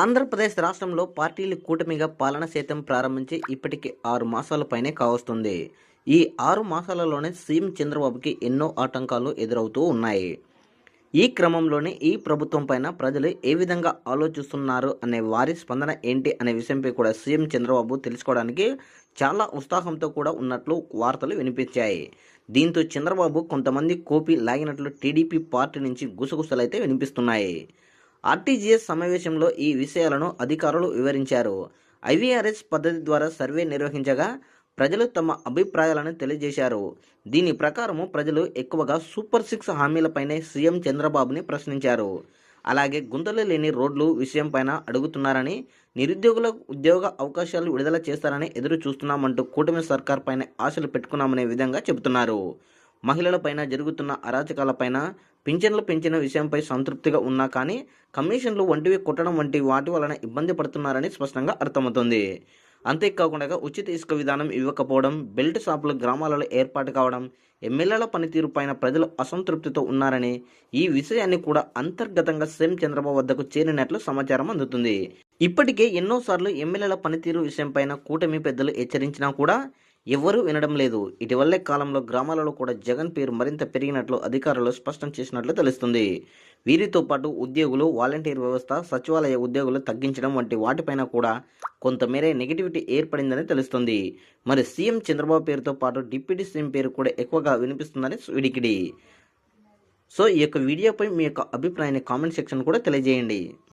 ఆంధ్రప్రదేశ్ రాష్ట్రంలో పార్టీలు కూటమిగా పాలన సైతం ప్రారంభించి ఇప్పటికి ఆరు మాసాల పైనే కావస్తుంది. ఈ ఆరు మాసాలలోనే సీఎం చంద్రబాబుకి ఎన్నో ఆటంకాలు ఎదురవుతూ ఉన్నాయి. ఈ క్రమంలోనే ఈ ప్రభుత్వం పైన ప్రజలు ఏ విధంగా ఆలోచిస్తున్నారు అనే వారి స్పందన ఏంటి అనే విషయంపై కూడా సీఎం చంద్రబాబు తెలుసుకోవడానికి చాలా ఉత్సాహంతో కూడా ఉన్నట్లు వార్తలు వినిపించాయి. దీంతో చంద్రబాబు కొంతమంది కోపి లాగినట్లు టీడీపీ పార్టీ నుంచి గుసగుసలైతే వినిపిస్తున్నాయి. ఆర్టీజీఎస్ సమావేశంలో ఈ విషయాలను అధికారులు వివరించారు. ఐవీఆర్ఎస్ పద్ధతి ద్వారా సర్వే నిర్వహించగా ప్రజలు తమ అభిప్రాయాలను తెలియజేశారు. దీని ప్రకారము ప్రజలు ఎక్కువగా సూపర్ సిక్స్ హామీలపైనే సీఎం చంద్రబాబుని ప్రశ్నించారు. అలాగే గుంతలు లేని రోడ్లు విషయంపైన అడుగుతున్నారని నిరుద్యోగుల ఉద్యోగ అవకాశాలు విడుదల చేస్తారని ఎదురు చూస్తున్నామంటూ కూటమి సర్కార్ పైన ఆశలు పెట్టుకున్నామనే విధంగా చెబుతున్నారు. మహిళలపైన జరుగుతున్న అరాచకాలపైన పింఛన్లు పెంచిన విషయంపై సంతృప్తిగా ఉన్నా కానీ కమిషన్లు వంటివి కొట్టడం వంటి వాటి వలన ఇబ్బంది పడుతున్నారని స్పష్టంగా అర్థమవుతుంది. అంతేకాకుండా ఉచిత ఇసుక విధానం ఇవ్వకపోవడం బెల్ట్ షాపులు గ్రామాలలో ఏర్పాటు కావడం ఎమ్మెల్యేల పనితీరు పైన ప్రజలు అసంతృప్తితో ఉన్నారని ఈ విషయాన్ని కూడా అంతర్గతంగా సీఎం చంద్రబాబు వద్దకు చేరినట్లు సమాచారం అందుతుంది. ఇప్పటికే ఎన్నోసార్లు ఎమ్మెల్యేల పనితీరు విషయంపైన కూటమి పెద్దలు హెచ్చరించినా కూడా ఎవ్వరూ వినడం లేదు. ఇటీవలే కాలంలో గ్రామాలలో కూడా జగన్ పేరు మరింత పెరిగినట్లు అధికారులు స్పష్టం చేసినట్లు తెలుస్తుంది. వీరితో పాటు ఉద్యోగులు వాలంటీర్ వ్యవస్థ సచివాలయ ఉద్యోగులు తగ్గించడం వంటి వాటిపైన కూడా కొంతమేర నెగిటివిటీ ఏర్పడిందని తెలుస్తుంది. మరి సీఎం చంద్రబాబు పేరుతో పాటు డిప్యూటీ సీఎం పేరు కూడా ఎక్కువగా వినిపిస్తుందని విడికిడి సో ఈ యొక్క వీడియోపై మీ యొక్క అభిప్రాయాన్ని కామెంట్ సెక్షన్ కూడా తెలియజేయండి.